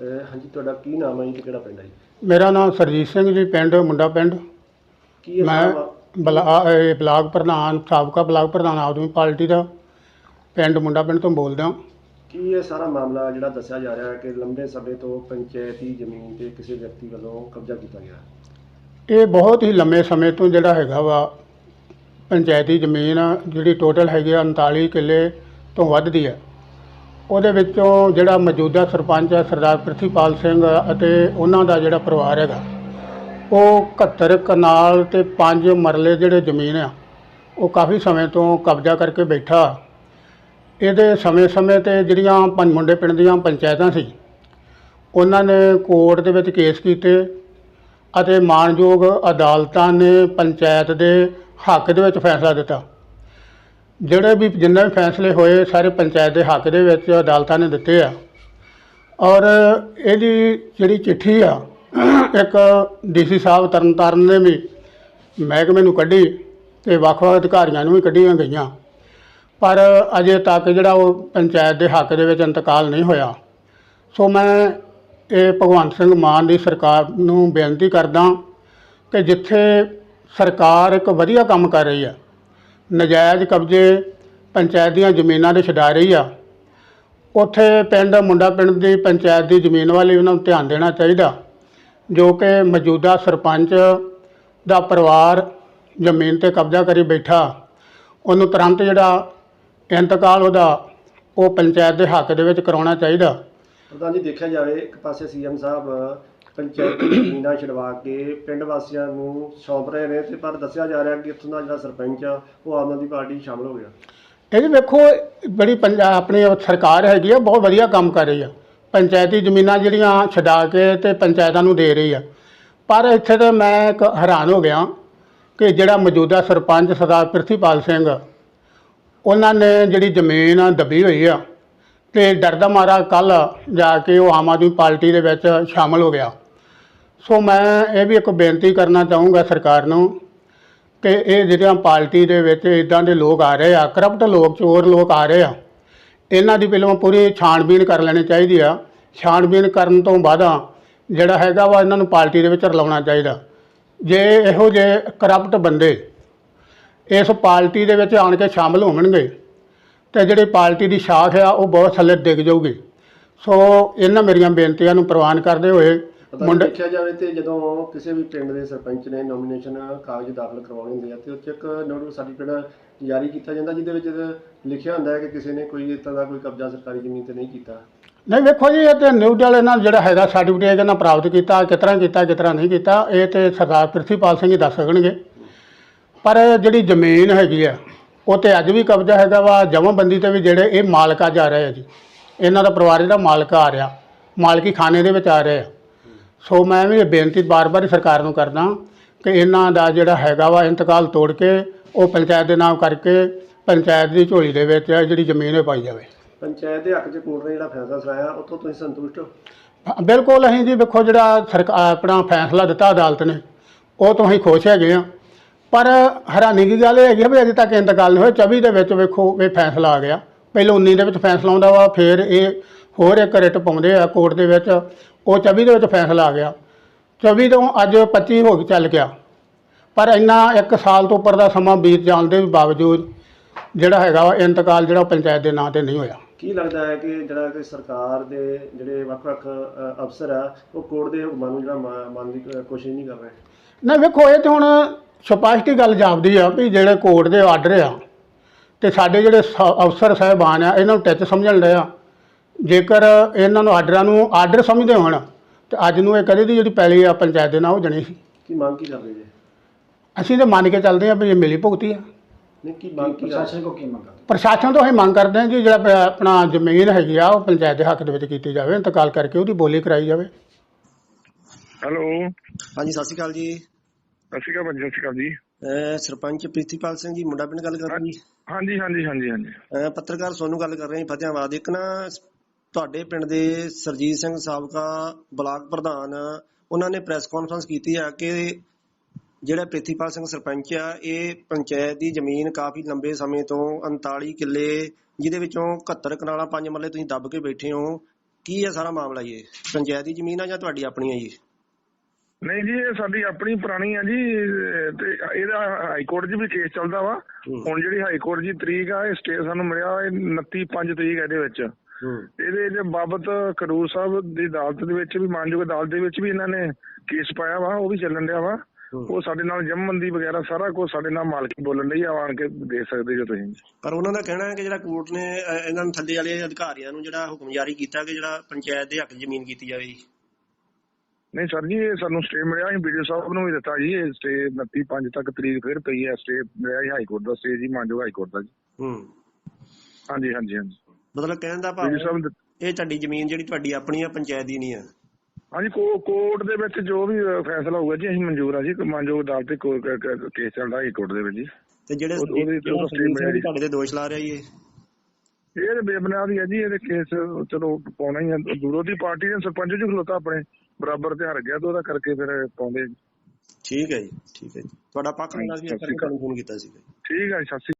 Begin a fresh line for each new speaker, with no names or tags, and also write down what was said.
ਅਹ ਹਾਂਜੀ ਤੁਹਾਡਾ ਕੀ ਨਾਮ ਹੈ ਜੀ ਤੇ ਕਿਹੜਾ ਪਿੰਡ ਹੈ ਜੀ?
ਮੇਰਾ ਨਾਮ ਸਰਜੀਤ ਸਿੰਘ ਜੀ ਪਿੰਡ ਮੁੰਡਾ ਪਿੰਡ।
ਕੀ
ਮੈਂ ਬਲਾ ਇਹ ਬਲਾਕ ਪ੍ਰਧਾਨ ਸਾਬਕਾ ਬਲਾਕ ਪ੍ਰਧਾਨ ਆਦਮੀ ਪਾਰਟੀ ਦਾ। ਪਿੰਡ ਮੁੰਡਾ ਪਿੰਡ ਤੋਂ ਬੋਲਦਾ।
ਕੀ ਇਹ ਸਾਰਾ ਮਾਮਲਾ ਜਿਹੜਾ ਦੱਸਿਆ ਜਾ ਰਿਹਾ ਹੈ ਕਿ ਲੰਬੇ ਸਮੇਂ ਤੋਂ ਪੰਚਾਇਤੀ ਜ਼ਮੀਨ ਤੇ ਕਿਸੇ ਵਿਅਕਤੀ ਵੱਲੋਂ ਕਬਜ਼ਾ ਕੀਤਾ ਗਿਆ?
ਇਹ ਬਹੁਤ ਹੀ ਲੰਮੇ ਸਮੇਂ ਤੋਂ ਜਿਹੜਾ ਹੈਗਾ ਵਾ, ਪੰਚਾਇਤੀ ਜ਼ਮੀਨ ਜਿਹੜੀ ਟੋਟਲ ਹੈਗੀ ਆ 39 ਕਿੱਲੇ ਤੋਂ ਵੱਧ ਦੀ ਹੈ ਉਹਦੇ ਵਿੱਚੋਂ ਜਿਹੜਾ ਮੌਜੂਦਾ ਸਰਪੰਚ ਹੈ ਸਰਦਾਰ ਪ੍ਰਿਥੀਪਾਲ ਸਿੰਘ ਅਤੇ ਉਹਨਾਂ ਦਾ ਜਿਹੜਾ ਪਰਿਵਾਰ ਹੈਗਾ, ਉਹ 71 ਕਨਾਲ ਤੇ 5 ਮਰਲੇ ਜਿਹੜੇ ਜ਼ਮੀਨ ਆ, ਉਹ ਕਾਫੀ ਸਮੇਂ ਤੋਂ ਕਬਜ਼ਾ ਕਰਕੇ ਬੈਠਾ। ਇਹਦੇ ਸਮੇਂ-ਸਮੇਂ ਤੇ ਜਿਹੜੀਆਂ ਪੰਜ ਮੁੰਡੇ ਪਿੰਡ ਦੀਆਂ ਪੰਚਾਇਤਾਂ ਸੀ, ਉਹਨਾਂ ਨੇ ਕੋਰਟ ਦੇ ਵਿੱਚ ਕੇਸ ਕੀਤੇ ਅਤੇ ਮਾਣਯੋਗ ਅਦਾਲਤਾਂ ਨੇ ਪੰਚਾਇਤ ਦੇ ਹੱਕ ਦੇ ਵਿੱਚ ਫੈਸਲਾ ਦਿੱਤਾ। ਜਿਹੜੇ ਵੀ ਜਿੰਨੇ ਵੀ ਫੈਸਲੇ ਹੋਏ, ਸਾਰੇ ਪੰਚਾਇਤ ਦੇ ਹੱਕ ਦੇ ਵਿੱਚ ਅਦਾਲਤਾਂ ਨੇ ਦਿੱਤੇ ਆ। ਔਰ ਇਹਦੀ ਜਿਹੜੀ ਚਿੱਠੀ ਆ, ਇੱਕ ਡੀਸੀ ਸਾਹਿਬ ਤਰਨਤਾਰਨ ਨੇ ਵੀ ਮਹਿਕਮੇ ਨੂੰ ਕੱਢੀ ਤੇ ਵੱਖ-ਵੱਖ ਅਧਿਕਾਰੀਆਂ ਨੂੰ ਵੀ ਕੱਢੀਆਂ ਗਈਆਂ। ਪਰ ਅਜੇ ਤੱਕ ਜਿਹੜਾ ਉਹ ਪੰਚਾਇਤ ਦੇ ਹੱਕ ਦੇ ਵਿੱਚ ਇੰਤਕਾਲ ਨਹੀਂ ਹੋਇਆ। ਸੋ ਮੈਂ ਇਹ ਭਗਵੰਤ ਸਿੰਘ ਮਾਨ ਦੀ ਸਰਕਾਰ ਨੂੰ ਬੇਨਤੀ ਕਰਦਾ ਕਿ ਜਿੱਥੇ ਸਰਕਾਰ ਇੱਕ ਵਧੀਆ ਕੰਮ ਕਰ ਰਹੀ ਆ, ਨਜਾਇਜ਼ ਕਬਜ਼ੇ ਪੰਚਾਇਤ ਦੀਆਂ ਜ਼ਮੀਨਾਂ ਦੇ ਛਡਾ ਰਹੀ ਆ, ਉੱਥੇ ਪਿੰਡ, ਮੁੰਡਾ ਪਿੰਡ ਦੀ ਪੰਚਾਇਤ ਦੀ ਜ਼ਮੀਨ ਵਾਲੀ ਉਹਨਾਂ ਨੂੰ ਧਿਆਨ ਦੇਣਾ ਚਾਹੀਦਾ, ਜੋ ਕਿ ਮੌਜੂਦਾ ਸਰਪੰਚ ਦਾ ਪਰਿਵਾਰ ਜ਼ਮੀਨ ਤੇ ਕਬਜ਼ਾ ਕਰੀ ਬੈਠਾ, ਉਹਨੂੰ ਤੁਰੰਤ ਜਿਹੜਾ ਇੰਤਕਾਲ ਉਹਦਾ ਉਹ ਪੰਚਾਇਤ ਦੇ ਹੱਕ ਦੇ ਵਿੱਚ ਕਰਾਉਣਾ ਚਾਹੀਦਾ।
ਪ੍ਰਧਾਨ ਜੀ ਦੇਖਿਆ ਜਾਵੇ ਇੱਕ ਪਾਸੇ ਸੀਐਮ ਸਾਹਿਬ ਪੰਚਾਇਤੀ ਜ਼ਮੀਨਾਂ ਛਡਵਾ ਕੇ ਪਿੰਡ ਵਾਸੀਆਂ ਨੂੰ ਸੌਂਪ ਰਹੇ ਨੇ ਤੇ ਪਰ ਦੱਸਿਆ ਜਾ ਰਿਹਾ ਕਿ ਇੱਥੋਂ ਦਾ ਜਿਹੜਾ ਸਰਪੰਚ ਆ ਉਹ ਆਮ ਆਦਮੀ ਪਾਰਟੀ ਸ਼ਾਮਲ ਹੋ ਗਿਆ।
ਇਹ ਵੇਖੋ ਬੜੀ ਪੰਜਾਬ ਆਪਣੀ ਸਰਕਾਰ ਹੈਗੀ ਆ ਬਹੁਤ ਵਧੀਆ ਕੰਮ ਕਰ ਰਹੀ ਆ। ਪੰਚਾਇਤੀ ਜ਼ਮੀਨਾਂ ਜਿਹੜੀਆਂ ਛਡਾ ਕੇ ਤੇ ਪੰਚਾਇਤਾਂ ਨੂੰ ਦੇ ਰਹੀ ਆ। ਪਰ ਇੱਥੇ ਤੇ ਮੈਂ ਇੱਕ ਹੈਰਾਨ ਹੋ ਗਿਆ ਕਿ ਜਿਹੜਾ ਮੌਜੂਦਾ ਸਰਪੰਚ ਸਰਦਾਰ ਪ੍ਰਿਥੀਪਾਲ ਸਿੰਘ ਉਹਨਾਂ ਨੇ ਜਿਹੜੀ ਜ਼ਮੀਨ ਆ ਦੱਬੀ ਹੋਈ ਆ ਤੇ ਡਰਦਾ ਮਾਰਾ ਕੱਲ ਜਾ ਕੇ ਉਹ ਆਮ ਆਦਮੀ ਪਾਰਟੀ ਦੇ ਵਿੱਚ ਸ਼ਾਮਲ ਹੋ ਗਿਆ। ਸੋ ਮੈਂ ਇਹ ਵੀ ਇੱਕ ਬੇਨਤੀ ਕਰਨਾ ਚਾਹੂੰਗਾ ਸਰਕਾਰ ਨੂੰ ਕਿ ਇਹ ਜਿਹੜੀਆਂ ਪਾਰਟੀ ਦੇ ਵਿੱਚ ਇਦਾਂ ਦੇ ਲੋਕ ਆ ਰਹੇ ਆ, ਕਰਪਟ ਲੋਕ, ਚੋਰ ਲੋਕ ਆ ਰਹੇ ਆ, ਇਹਨਾਂ ਦੀ ਪਹਿਲਾਂ ਪੂਰੀ ਛਾਣਬੀਨ ਕਰ ਲੈਣੀ ਚਾਹੀਦੀ ਆ। ਛਾਣਬੀਨ ਕਰਨ ਤੋਂ ਬਾਅਦ ਜਿਹੜਾ ਹੈਗਾ ਵਾ ਇਹਨਾਂ ਨੂੰ ਪਾਰਟੀ ਦੇ ਵਿੱਚ ਰਲਾਉਣਾ ਚਾਹੀਦਾ। ਜੇ ਇਹੋ ਜਿਹੇ ਕਰਪਟ ਬੰਦੇ ਇਸ ਪਾਰਟੀ ਦੇ ਵਿੱਚ ਆਣ ਕੇ ਸ਼ਾਮਲ ਹੋਣਗੇ ਤੇ ਜਿਹੜੀ ਪਾਰਟੀ ਦੀ ਸ਼ਾਖ ਆ ਉਹ ਬਹੁਤ ਥੱਲੇ ਡਿੱਗ ਜਾਊਗੀ। ਸੋ ਇਹਨਾਂ ਮੇਰੀਆਂ ਬੇਨਤੀਆਂ ਨੂੰ ਪ੍ਰਵਾਨ ਕਰਦੇ ਹੋਏ ਮੁੰਡੇ
ਦੇਖਿਆ ਜਾਵੇ ਤੇ ਜਦੋਂ ਕਿਸੇ ਵੀ ਪਿੰਡ ਦੇ ਸਰਪੰਚ ਨੇ ਨੋਮੀਨੇਸ਼ਨ ਕਾਗਜ਼ ਦਾਖਲ ਕਰਵਾਉਣੇ ਹੁੰਦੇ ਆ ਤੇ ਉੱਥੇ ਇੱਕ ਨੋਟਿਸ ਸਰਟੀਫਿਕੇਟ ਜਾਰੀ ਕੀਤਾ ਜਾਂਦਾ ਜਿਹਦੇ ਵਿੱਚ ਲਿਖਿਆ ਹੁੰਦਾ ਹੈ ਕਿ ਕਿਸੇ ਨੇ ਕੋਈ ਤਰ੍ਹਾਂ ਦਾ ਕੋਈ ਕਬਜ਼ਾ ਸਰਕਾਰੀ ਜ਼ਮੀਨ ਤੇ ਨਹੀਂ ਕੀਤਾ।
ਨਹੀਂ ਵੇਖੋ ਜੀ ਇਹ ਤੇ ਨਿਊਜ਼ ਵਾਲੇ ਨਾਲ ਜਿਹੜਾ ਹੈਗਾ ਸਰਟੀਫਿਕੇਟ ਇਹਨਾਂ ਪ੍ਰਾਪਤ ਕੀਤਾ ਕਿਸ ਤਰ੍ਹਾਂ ਕੀਤਾ ਕਿਸ ਤਰ੍ਹਾਂ ਨਹੀਂ ਕੀਤਾ ਇਹ ਤੇ ਸਰਦਾਰ ਪ੍ਰਿਥੀਪਾਲ ਸਿੰਘ ਹੀ ਦੱਸ ਸਕਣਗੇ। ਪਰ ਜਿਹੜੀ ਜ਼ਮੀਨ ਹੈਗੀ ਆ ਉਹ ਤੇ ਅੱਜ ਵੀ ਕਬਜ਼ਾ ਹੈਗਾ ਵਾ ਜਮ੍ਹਾਂਬੰਦੀ ਤੇ ਵੀ ਜਿਹੜੇ ਇਹ ਮਾਲਕਾ ਜਾ ਰਹੇ ਆ ਜੀ। ਇਹਨਾਂ ਦਾ ਪਰਿਵਾਰ ਜਿਹੜਾ ਮਾਲਕ ਆ ਰਿਹਾ ਮਾਲਕੀ ਖਾਨੇ ਦੇ ਵਿੱਚ ਆ ਰਹੇ ਆ। ਸੋ ਮੈਂ ਵੀ ਇਹ ਬੇਨਤੀ ਬਾਰ-ਬਾਰ ਹੀ ਸਰਕਾਰ ਨੂੰ ਕਰਦਾ ਕਿ ਇਹਨਾਂ ਦਾ ਜਿਹੜਾ ਹੈਗਾ ਵਾ ਇੰਤਕਾਲ ਤੋੜ ਕੇ ਉਹ ਪੰਚਾਇਤ ਦੇ ਨਾਮ ਕਰਕੇ ਪੰਚਾਇਤ ਦੀ ਝੋਲੀ ਦੇ ਵਿੱਚ ਜਿਹੜੀ ਜ਼ਮੀਨ ਇਹ ਪਾਈ ਜਾਵੇ।
ਪੰਚਾਇਤ ਦੇ ਹੱਕ 'ਚ ਕੋਰਟ ਨੇ ਜਿਹੜਾ ਫੈਸਲਾ ਸੁਣਾਇਆ ਉੱਥੋਂ ਤੁਸੀਂ ਸੰਤੁਸ਼ਟ ਹੋ?
ਹਾਂ, ਬਿਲਕੁਲ ਅਸੀਂ ਜੀ ਵੇਖੋ ਜਿਹੜਾ ਸਰਕਾਰ ਆਪਣਾ ਫੈਸਲਾ ਦਿੱਤਾ ਅਦਾਲਤ ਨੇ ਉਹ ਤੋਂ ਅਸੀਂ ਖੁਸ਼ ਹੈਗੇ ਆ ਪਰ ਹੈਰਾਨੀ ਦੀ ਗੱਲ ਇਹ ਹੈਗੀ ਆ ਵੀ ਅਜੇ ਤੱਕ ਇੰਤਕਾਲ ਨਹੀਂ ਹੋਇਆ 24 ਦੇ ਵਿੱਚ ਵੇਖੋ ਇਹ ਫੈਸਲਾ ਆ ਗਿਆ। ਪਹਿਲਾਂ 19 ਦੇ ਵਿੱਚ ਫੈਸਲਾ ਆਉਂਦਾ ਵਾ ਫਿਰ ਇਹ ਹੋਰ ਇੱਕ ਰਿਟ ਪਾਉਂਦੇ ਆ ਕੋਰਟ ਦੇ ਵਿੱਚ। ਉਹ 24 ਦੇ ਵਿੱਚ ਫੈਸਲਾ ਆ ਗਿਆ। 24 ਤੋਂ ਅੱਜ 25 ਹੋ ਕੇ ਚੱਲ ਗਿਆ। ਪਰ ਇੰਨਾ ਇੱਕ ਸਾਲ ਤੋਂ ਉੱਪਰ ਦਾ ਸਮਾਂ ਬੀਤ ਜਾਣ ਦੇ ਬਾਵਜੂਦ ਜਿਹੜਾ ਹੈਗਾ ਵਾ ਇੰਤਕਾਲ ਜਿਹੜਾ ਪੰਚਾਇਤ ਦੇ ਨਾਂ ਤੇ ਨਹੀਂ ਹੋਇਆ।
ਕੀ ਲੱਗਦਾ ਹੈ ਕਿ ਜਿਹੜਾ ਕਿ ਸਰਕਾਰ ਦੇ ਜਿਹੜੇ ਵੱਖ-ਵੱਖ ਅਫਸਰ ਆ ਉਹ ਕੋਰਟ ਦੇ ਹੁਕਮਾਂ ਨੂੰ ਜਿਹੜਾ ਮੰਨਣ ਦੀ ਕੋਸ਼ਿਸ਼ ਨਹੀਂ ਕਰ ਰਹੇ?
ਨਹੀਂ ਵੇਖੋ ਇਹ ਤੇ ਹੁਣ ਸਪਸ਼ਟ ਹੀ ਗੱਲ ਜਾਪਦੀ ਆ ਵੀ ਜਿਹੜੇ ਕੋਰਟ ਦੇ ਆਰਡਰ ਆ ਤੇ ਸਾਡੇ ਜਿਹੜੇ ਸ- ਅਫਸਰ ਸਾਹਿਬਾਨ ਆ ਇਹਨਾਂ ਨੂੰ ਟੱਚ ਸਮਝਣ ਰਹੇ ਆ। ਜੇਕਰ ਇਹਨਾਂ ਨੂੰ ਆਰਡਰਾਂ ਨੂੰ ਆਰਡਰ ਸਮਝਦੇ ਹੋਣ ਤੇ ਅੱਜ ਨੂੰ ਇਹ ਕਦੇ ਦੀ ਜਿਹੜੀ ਪੈਲੀ ਆ ਪੰਚਾਇਤ ਦੇ ਨਾਲ ਉਹ ਜਣੀ ਸੀ।
ਕੀ ਮੰਗ ਕੀ ਕਰਦੇ ਜੇ?
ਅਸੀਂ ਤੇ ਮੰਨ ਕੇ ਚੱਲਦੇ ਆ ਵੀ ਇਹ ਮਿਲੀ ਭੁਗਤੀ ਆ।
ਨਹੀਂ ਕੀ ਮੰਗ ਕੀ ਪ੍ਰਸ਼ਾਸਨ ਕੋ ਕੀ ਮੰਗ
ਪ੍ਰਸ਼ਾਸਨ ਤੋਂ ਅਸੀਂ ਮੰਗ ਕਰਦੇ ਹਾਂ ਜੀ ਜਿਹੜਾ ਪ- ਆਪਣਾ ਜ਼ਮੀਨ ਹੈਗੀ ਆ ਉਹ ਪੰਚਾਇਤ ਦੇ ਹੱਕ ਦੇ ਵਿੱਚ ਕੀਤੀ ਜਾਵੇ ਇੰਤਕਾਲ ਕਰਕੇ ਉਹਦੀ ਬੋਲੀ ਕਰਾਈ ਜਾਵੇ।
ਹੈਲੋ।
ਹਾਂਜੀ ਸਤਿ ਸ਼੍ਰੀ ਅਕਾਲ ਜੀ।
ਸਤਿ ਸ਼੍ਰੀ ਅਕਾਲ ਸਤਿ ਸ਼੍ਰੀ ਅਕਾਲ ਜੀ।
ਸਰਪੰਚ ਪ੍ਰੀਤੀਪਾਲ ਸਿੰਘ ਜੀ ਮੁੰਡਾ ਪਿੰਡ ਗੱਲ ਕਰ ਰਹੇ ਜੀ?
ਹਾਂਜੀ ਹਾਂਜੀ ਹਾਂਜੀ ਹਾਂਜੀ।
ਪੱਤਰਕਾਰ ਸੋਨੂੰ ਗੱਲ ਕਰ ਰਹੇ ਹਾਂ ਫਤਿਆਬਾਦ। ਇੱਕ ਨਾ ਤੁਹਾਡੇ ਪਿੰਡ ਦੇ ਸਰਜੀਤ ਸਿੰਘ ਸਾਬਕਾ ਬਲਾਕ ਪ੍ਰਧਾਨ ਉਹਨਾਂ ਨੇ ਪ੍ਰੈਸ ਕਾਨਫਰੰਸ ਕੀਤੀ ਹੈ ਕਿ ਜਿਹੜਾ ਪ੍ਰਿਥੀਪਾਲ ਸਿੰਘ ਸਰਪੰਚ ਆ ਇਹ ਪੰਚਾਇਤ ਦੀ ਜ਼ਮੀਨ ਕਾਫੀ ਲੰਬੇ ਸਮੇਂ ਤੋਂ 39 ਕਿੱਲੇ ਜਿਹਦੇ ਵਿੱਚੋਂ 71 ਕਨਾਲਾਂ ਪੰਜ ਮਰਲੇ ਤੁਸੀਂ ਦੱਬ ਕੇ ਬੈਠੇ ਹੋ। ਕੀ ਹੈ ਸਾਰਾ ਮਾਮਲਾ ਇਹ? ਪੰਚਾਇਤ ਦੀ ਜ਼ਮੀਨ ਆ ਜਾਂ ਤੁਹਾਡੀ ਆਪਣੀ ਹੈ ਜੀ?
ਨਹੀਂ ਜੀ ਇਹ ਸਾਡੀ ਆਪਣੀ ਪੁਰਾਣੀ ਆ ਜੀ ਤੇ ਇਹਦਾ ਹਾਈ ਕੋਰਟ 'ਚ ਵੀ ਕੇਸ ਚੱਲਦਾ ਵਾ। ਹੁਣ ਜਿਹੜੀ ਹਾਈ ਕੋਰਟ ਦੀ ਤਰੀਕ ਆ ਇਹ ਸਟੇ ਸਾਨੂੰ ਮਿਲਿਆ ਇਹ 29 5 ਤਰੀਕ ਇਹਦੇ ਵਿੱਚ। ਇਹਦੇ ਜੇ ਬਾਬਤ ਕਰੂਰ ਸਾਹਿਬ ਦੀ ਅਦਾਲਤ ਦੇ ਵਿੱਚ ਵੀ ਮਾਨਯੋਗ ਅਦਾਲਤ ਦੇ ਵਿੱਚ ਵੀ ਇਹਨਾਂ ਨੇ ਕੇਸ ਪਾਇਆ ਵਾ ਉਹ ਵੀ ਚੱਲਣ ਡਿਆ ਵਾ। ਉਹ ਸਾਡੇ ਨਾਲ ਜਮਬੰਦੀ ਵਗੈਰਾ ਸਾਰਾ ਕੁਝ ਸਾਡੇ ਨਾਲ ਮਾਲਕੀ ਬੋਲਣ ਲਈ ਆਣ ਕੇ ਦੇ ਸਕਦੇ ਜੋ ਤੁਸੀਂ।
ਪਰ ਉਹਨਾਂ ਦਾ ਕਹਿਣਾ ਹੈ ਕਿ ਜਿਹੜਾ ਕੋਰਟ ਨੇ ਇਹਨਾਂ ਨੂੰ ਥੱਲੇ ਵਾਲੇ ਅਧਿਕਾਰੀਆਂ ਨੂੰ ਜਿਹੜਾ ਹੁਕਮ ਜਾਰੀ ਕੀਤਾ ਕਿ ਜਿਹੜਾ ਪੰਚਾਇਤ ਦੇ ਹੱਕ ਜ਼ਮੀਨ ਕੀਤੀ ਜਾਵੇ ਜੀ।
ਨਹੀਂ ਸਰ ਜੀ ਇਹ ਸਾਨੂੰ ਸਟੇ ਮਿਲਿਆ ਅਸੀਂ ਵੀਡੀਓ ਸਾਹਿਬ ਨੂੰ ਵੀ ਦਿੱਤਾ ਜੀ ਇਹ ਸਟੇ 29 5 ਤੱਕ ਤਰੀਕ ਫਿਰ ਪਈ ਹੈ ਸਟੇ ਮਿਲਿਆ ਜੀ ਹਾਈ ਕੋਰਟ ਦਾ ਸਟੇ ਜੀ ਮਾਨਯੋਗ ਹਾਈ ਕੋਰਟ ਦਾ ਜੀ।
ਹੂੰ।
ਹਾਂਜੀ ਹਾਂਜੀ ਹਾਂਜੀ।
ਮਤਲਬ ਕਹਿਣ ਦਾ ਭਾਵ
ਵੀਡੀਓ ਸਾਹਿਬ ਨੇ
ਇਹ ਤੁਹਾਡੀ ਜ਼ਮੀਨ ਜਿਹੜੀ ਤੁਹਾਡੀ ਆਪਣੀ ਆ ਪੰਚਾਇਤ ਦੀ ਨਹੀਂ ਆ?
ਹਾਂਜੀ ਕੋ- ਕੋਰਟ ਦੇ ਵਿੱਚ ਜੋ ਵੀ ਅ, ਫੈਸਲਾ ਹੋਊਗਾ ਜੀ ਅਸੀਂ ਮਨਜ਼ੂਰ ਆ ਜੀ ਮਾਨਯੋਗ ਅਦਾਲਤ ਤੇ ਕੋ- ਕ- ਕ- ਕੇਸ ਚੱਲਦਾ ਹਾਈ ਕੋਰਟ ਦੇ ਵਿੱਚ ਜੀ।
ਤੇ ਜਿਹੜੇ
ਉਹ- ਉਹਦੇ
ਸਿੰਘ ਤੁਹਾਡੇ ਤੇ ਦੋਸ਼ ਲਾ ਰਿਹਾ ਜੀ ਇਹ?
ਇਹ ਤੇ ਬੇਬੁਨਿਆਦ ਹੀ ਹੈ ਜੀ ਇਹਦੇ ਕੇਸ ਚਲੋ ਪਾਉਣਾ ਹੀ ਹੈ ਦੂਰੋਂ ਦੀ ਪਾਰਟੀ ਨੇ ਸਰਪੰਚ ਜੀ ਖਲੋਤਾ ਆਪਣੇ। ਬਰਾਬਰ ਤੇ ਹਾਰ ਗਿਆ ਤੇ ਉਹਦਾ ਕਰਕੇ ਫਿਰ ਪਾਉਂਦੇ
ਠੀਕ ਹੈ ਜੀ ਠੀਕ ਹੈ ਜੀ। ਤੁਹਾਡਾ ਪੱਖ
ਸ਼੍ਰੀ ਅਕਾਲ।
ਤੁਹਾਨੂੰ ਫੋਨ ਕੀਤਾ ਸੀ
ਠੀਕ ਹੈ ਜੀ ਸਤਿ ਸ਼੍ਰੀ